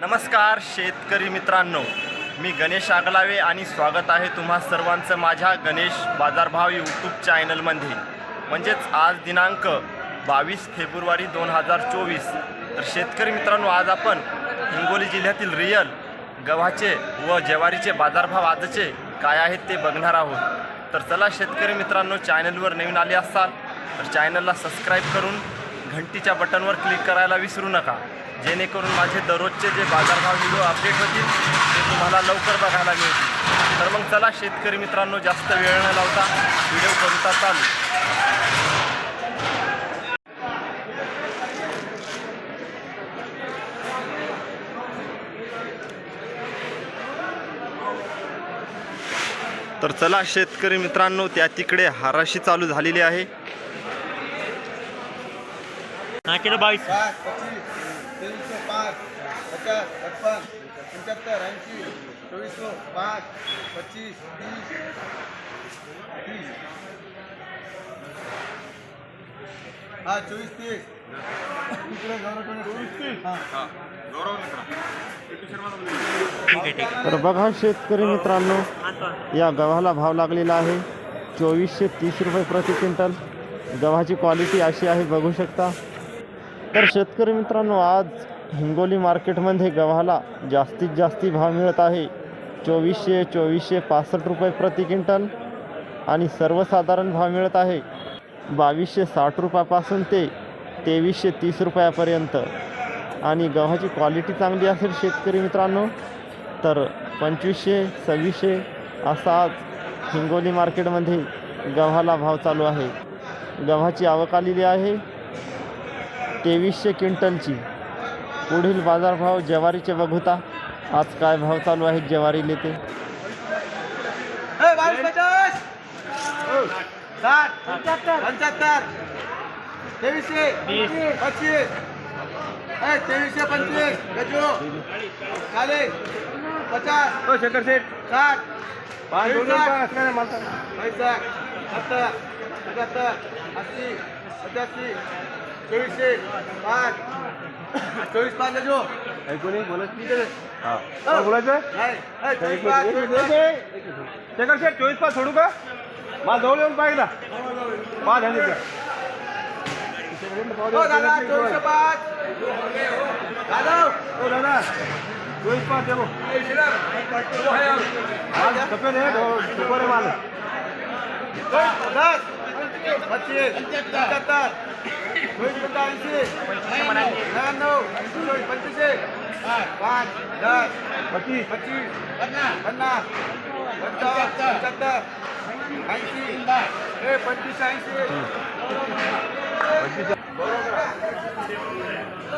नमस्कार शेतकरी मित्रांनो मी गणेश आगलावे आणि स्वागत आहे तुम्हा सर्वांचं माझ्या गणेश बाजारभाव यूट्यूब चॅनलमध्ये. म्हणजेच आज दिनांक बावीस फेब्रुवारी दोन हजार चोवीस. तर शेतकरी मित्रांनो आज आपण हिंगोली जिल्ह्यातील रियल गव्हाचे व ज्वारीचे बाजारभाव आजचे काय आहेत ते बघणार आहोत. तर चला शेतकरी मित्रांनो चॅनलवर नवीन आले असाल तर चॅनलला सबस्क्राईब करून घंटीच्या बटनवर क्लिक करायला विसरू नका. जेणेकरून माझे दररोजचे जे बाजारभाव व्हिडिओ अपडेट होतील ते तुम्हाला लवकर बघायला मिळतील. तर मग चला शेतकरी मित्रांनो जास्त वेळ न लावता व्हिडिओ करूता चालू. तर चला शेतकरी मित्रांनो त्या तिकडे हाराशी चालू झालेली आहे. नाकेला बावीस. तेवीसशे पाच पचास छप्पन पंच्याहत्तर ऐंशी चोवीसशे पाच पच्चीस तीस तीस. हा चोवीस तीस. इकडे गौरव चोवीस तीस. हां. तर बघा शेतकरी मित्रांनो या गव्हाला भाव लागलेला आहे. चोवीसशे तीस रुपये प्रति क्विंटल. गव्हाची क्वालिटी अशी आहे बघू शकता. तर शेतकरी मित्रांनो आज हिंगोली मार्केटमध्ये गव्हाला जास्तीत जास्ती भाव मिळत आहे. चोवीसशे चोवीसशे पासष्ट रुपये प्रति क्विंटल आणि सर्वसाधारण भाव मिळत आहे. बावीसशे साठ रुपयापासून ते तेवीसशे तीस रुपयापर्यंत. आणि गव्हाची क्वालिटी चांगली असेल शेतकरी मित्रांनो तर पंचवीसशे सव्वीसशे असा आज हिंगोली मार्केटमध्ये गव्हाला भाव चालू आहे. गव्हाची आवक आलेली आहे. तेवीसशे क्विंटलची. पुढील बाजारभाव ज्वारीचे बघूता आज काय भाव चालू आहेत ज्वारीले ते? बावीस पचास साठ पंच्याहत्तर. तेवीसशे पच्चीस. ए, तेवीसशे पंचवीस गजू. पचास. शेखर सेठ. साठ पैसठ सत्तर पंच्याहत्तर ऐंशी पचासी चोवीसशे पाच. चोवीस पाच. गजू ऐकून बोलायचं? चोवीस पाच चोवीस पाच. शेखर शेठ चोवीस पाच सोडू का? मला जवळ येऊन पाहिजे पाच हजार हो दादा चोवीसशे पाच. दादा. हो दादा. चोवीस पाच देऊ माल सफेद आहे आहे माल. दस पच्चीस पंच्याहत्तर चोवीस पंच्याऐंशी नव्याण्णव चोवीस पंचवीसशे पाच दस पच्चीस पच्चीस पन्नास पंचावन्न पंच्याहत्तर ऐंशी हे पंचवीस ऐंशी.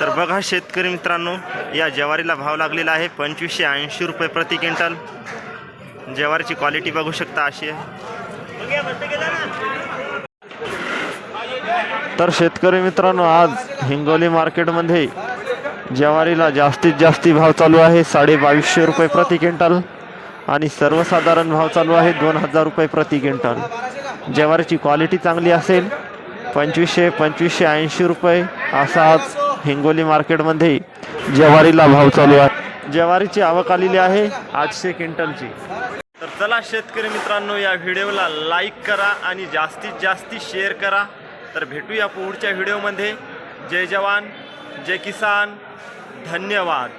तर बघा शेतकरी मित्रांनो या ज्वारीला भाव लागलेला आहे पंचवीसशे ऐंशी रुपये प्रति क्विंटल. ज्वारीची क्वालिटी बघू शकता अशी आहे. तर शेतकरी मित्रांनो आज हिंगोली मार्केटमध्ये ज्वारीला जास्तीत जास्ती भाव चालू आहे. साडे बावीसशे रुपये प्रति क्विंटल आणि सर्वसाधारण भाव चालू आहे दोन हजार रुपये प्रति क्विंटल. ज्वारीची क्वालिटी चांगली असेल पंचवीसशे पंचवीसशे ऐंशी रुपये असा आज हिंगोली मार्केटमध्ये ज्वारीला भाव चालू आहे. ज्वारीची आवक आलेली आहे आठशे क्विंटलची. तर चला शेतकरी मित्रांनो या व्हिडिओला लाईक करा आणि जास्तीत जास्ती शेअर करा. तर भेटूया पुढच्या व्हिडिओमध्ये जय जवान जय किसान धन्यवाद.